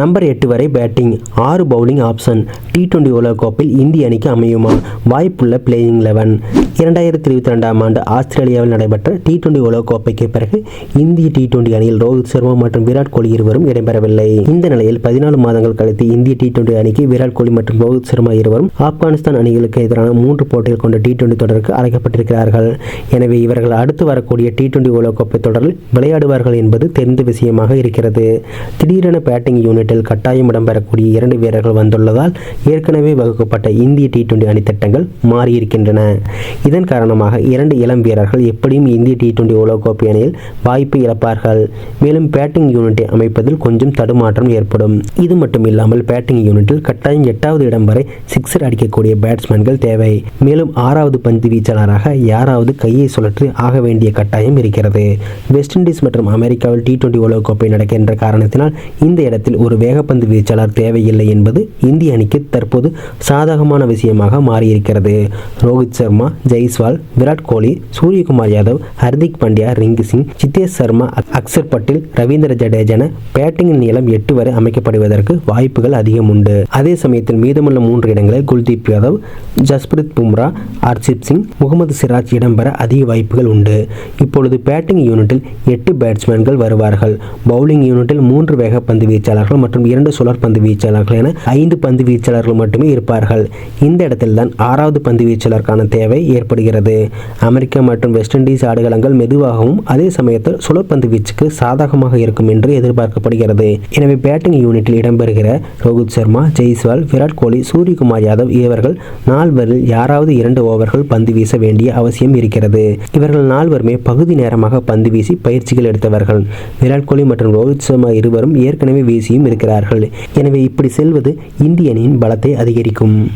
Number எட்டு வரை batting ஆறு பவுலிங் ஆப்ஷன் டி டுவெண்டி கோப்பில் இந்திய அணிக்கு அமையுமா? வாய்ப்புள்ள பிளேயிங் லெவன் இரண்டாயிரத்தி இருபத்தி ரெண்டாம் ஆண்டு ஆஸ்திரேலியாவில் நடைபெற்ற டி டுவெண்டி உலகக்கோப்பைக்கு பிறகு இந்திய டி டுவெண்டி அணியில் ரோஹித் சர்மா மற்றும் விராட் கோலி இருவரும் இடம்பெறவில்லை. இந்த நிலையில் பதினாலு மாதங்கள் கழித்து இந்திய டி டுவெண்டி அணிக்கு விராட் கோலி மற்றும் ரோஹித் சர்மா இருவரும் ஆப்கானிஸ்தான் அணிகளுக்கு எதிரான மூன்று போட்டிகள் கொண்ட டி டுவெண்டி தொடருக்கு அழைக்கப்பட்டிருக்கிறார்கள். எனவே இவர்கள் அடுத்து வரக்கூடிய டி டுவெண்டி உலகக்கோப்பை தொடரில் விளையாடுவார்கள் என்பது தெரிந்த விஷயமாக இருக்கிறது. திடீரென பேட்டிங் யூனிட் யூனிட்டில் கட்டாயம் இடம்பெறக்கூடிய இரண்டு வீரர்கள் வந்துள்ளதால் ஏற்கனவே வகுக்கப்பட்ட இந்திய டி டுவெண்டி அணி திட்டங்கள் மாறியிருக்கின்றன. இதன் காரணமாக இரண்டு இளம் வீரர்கள் எப்படியும் இந்திய டி டுவெண்டி உலகக்கோப்பை அணியில் வாய்ப்பு இழப்பார்கள். மேலும் பேட்டிங் யூனிட்டை அமைப்பதில் கொஞ்சம் தடுமாற்றம் ஏற்படும். இது மட்டும் இல்லாமல் பேட்டிங் யூனிட்டில் கட்டாயம் எட்டாவது இடம் வரை சிக்ஸர் அடிக்கக்கூடிய பேட்ஸ்மேன்கள் தேவை. மேலும் ஆறாவது பந்து வீச்சாளராக யாராவது கையை சுழற்றி ஆக வேண்டிய கட்டாயம் இருக்கிறது. வெஸ்ட் இண்டீஸ் மற்றும் அமெரிக்காவில் டி டுவெண்டி உலகக்கோப்பை நடக்கின்ற காரணத்தினால் இந்த இடத்தில் ஒரு வேகப்பந்து வீச்சாளர் தேவையில்லை என்பது இந்திய அணிக்கு தற்போது சாதகமான விஷயமாக மாறியிருக்கிறது. ரோஹித் சர்மா ஜெய்ஸ்வால் விராட் கோலி சூரியகுமார் யாதவ் ஹர்திக் பாண்டியா ரிங்கு சிங் சித்தேஷ் சர்மா அக்- அக்சர் பட்டேல் ரவீந்திர ஜடேஜன பேட்டிங்கின் நீளம் எட்டு வரை அமைக்கப்படுவதற்கு வாய்ப்புகள் அதிகம் உண்டு. அதே சமயத்தில் மீதமுள்ள மூன்று இடங்களில் குல்தீப் யாதவ் ஜஸ்பிரித் பும்ரா ஹர்ஷிப் சிங் முகமது சிராஜ் இடம்பெற அதிக வாய்ப்புகள் உண்டு. இப்பொழுது பேட்டிங் யூனிட்டில் எட்டு பேட்ஸ்மேன்கள் வருவார்கள். பவுலிங் யூனிட்டில் மூன்று வேகப்பந்து வீச்சாளர்கள் மற்றும் இரண்டு சுழற் பந்து வீச்சாளர்கள் என ஐந்து பந்து வீச்சாளர்கள் மட்டுமே இருப்பார்கள். இந்த இடத்தில்தான் ஆறாவது பந்து வீச்சாளருக்கான தேவை ஏற்படுகிறது. அமெரிக்கா மற்றும் வெஸ்ட் இண்டீஸ் ஆடுகளங்கள் மெதுவாகவும் அதே சமயத்தில் சுழற்பந்து வீச்சுக்கு சாதகமாக இருக்கும் என்று எதிர்பார்க்கப்படுகிறது. எனவே பேட்டிங் யூனிட்டில் இடம்பெறுகிற ரோஹித் சர்மா ஜெய்ஸ்வால் விராட் கோலி சூரியகுமார் யாதவ் இவர்கள் நால்வரில் யாராவது இரண்டு ஓவர்கள் பந்து வீச வேண்டிய அவசியம் இருக்கிறது. இவர்கள் நால்வருமே பகுதி நேரமாக பந்து வீசி பயிற்சிகள் எடுத்தவர்கள். விராட் கோலி மற்றும் ரோஹித் சர்மா இருவரும் ஏற்கனவே வீசியும் இருக்கிறார்கள் எனவே இப்படி செல்வது இந்திய அணியின் பலத்தை அதிகரிக்கும்.